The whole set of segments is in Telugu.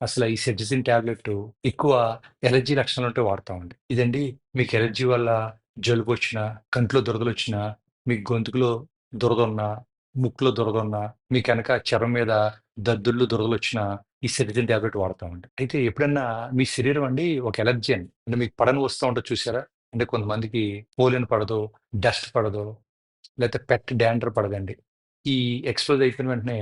అసలు ఈ సెటిజిన్ టాబ్లెట్ ఎక్కువ ఎలర్జీ లక్షణాలు ఉంటే వాడతామండి ఇదండి మీకు ఎలర్జీ వల్ల జలుబు వచ్చినా కంట్లో దురదలు వచ్చినా మీకు గొంతుకులో దురద ఉన్నా ముక్కులో దురద ఉన్నా మీ కనుక చర్మం మీద దద్దుళ్ళు దురదలు వచ్చినా ఈ సెటిజిన్ టాబ్లెట్ వాడతామండి అయితే ఎప్పుడన్నా మీ శరీరం అండి ఒక ఎలర్జీ అండి. అంటే మీకు పడని వస్తూ ఉంటుంది చూసారా? అంటే కొంతమందికి పోలిన్ పడదు డస్ట్ పడదు లేకపోతే పెట్ డాండర్ పడదండి. ఈ ఎక్స్పోజ్ అయిపోయిన వెంటనే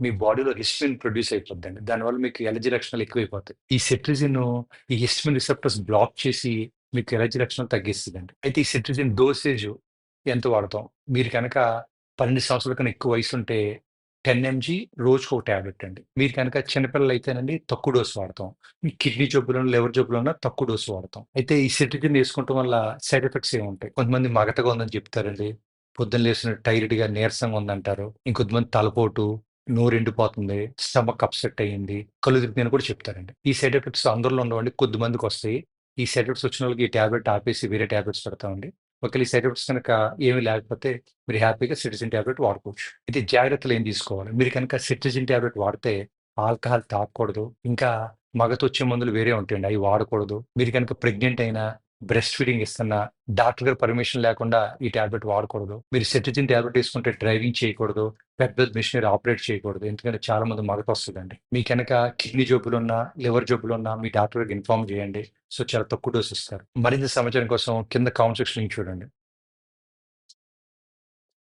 మీ బాడీలో హిస్టమిన్ ప్రొడ్యూస్ అయిపోద్దండి. దానివల్ల మీకు ఎలర్జీ లక్షణాలు ఎక్కువైపోతాయి. ఈ సెట్రిజిన్ ఈ హిస్టమిన్ రిసెప్టర్స్ బ్లాక్ చేసి మీకు ఎలర్జీ లక్షణాలు తగ్గిస్తుందండి. అయితే ఈ సెట్రిజిన్ డోసేజ్ ఎంత వాడతాం? మీరు కనుక పన్నెండు సంవత్సరాల కన్నా ఎక్కువ వయసు ఉంటే టెన్ ఎంజీ రోజుకు ఒక ట్యాబ్లెట్ అండి. మీరు కనుక చిన్నపిల్లలు అయితేనండి తక్కువ డోసు వాడతాం. మీ కిడ్నీ జబ్బులను లివర్ జబ్బులను తక్కువ డోసు వాడతాం. అయితే ఈ సెట్రిజిన్ వేసుకోవటం వల్ల సైడ్ ఎఫెక్ట్స్ ఏమి ఉంటాయి? కొంతమంది మగతగా ఉందని చెప్తారండి. పొద్దున్న లేచిన టైర్డ్గా నీరసంగా ఉందంటారు. ఇంకొంతమంది తలపోటు నోరు ఎండిపోతుంది స్టమక్ అప్సెట్ అయ్యింది కళ్ళు తిరుగుతుందని కూడా చెప్తారండి. ఈ సైడ్ ఎఫెక్ట్స్ అందరిలో ఉండవండి కొద్ది మందికి వస్తాయి. ఈ సైడ్ ఎఫెక్ట్స్ వచ్చిన వాళ్ళకి ఈ ట్యాబ్లెట్ ఆపేసి వేరే ట్యాబ్లెట్స్ పెడతామండి. ఒకవేళ ఈ సైడ్ ఎఫెక్ట్స్ కనుక ఏమీ లేకపోతే మీరు హ్యాపీగా సిటిజన్ ట్యాబ్లెట్ వాడుకోవచ్చు. ఇది జాగ్రత్తలు ఏం తీసుకోవాలి? మీరు కనుక సిటిజన్ ట్యాబ్లెట్ వాడితే ఆల్కహాల్ తాగకూడదు ఇంకా మగతొచ్చే మందులు వేరే ఉంటాయండి అవి వాడకూడదు. మీరు కనుక ప్రెగ్నెంట్ అయినా బ్రెస్ట్ ఫీడింగ్ ఇస్తున్నా డాక్టర్ గారి పర్మిషన్ లేకుండా ఈ ట్యాబ్లెట్ వాడకూడదు. మీరు సెటిజిన్ ట్యాబ్లెట్ తీసుకుంటే డ్రైవింగ్ చేయకూడదు పెద్ద పెద్ద మిషనరీ ఆపరేట్ చేయకూడదు. ఎందుకంటే చాలా మంది మగత వస్తుందండి. మీ కనుక కిడ్నీ జబ్బులు ఉన్నా లివర్ జబ్బులు ఉన్నా మీ డాక్టర్ గారికి ఇన్ఫార్మ్ చేయండి. సో చాలా తక్కువ డోస్ ఇస్తారు. మరింత సమాచారం కోసం కింద కామెంట్ సెక్షన్ చూడండి.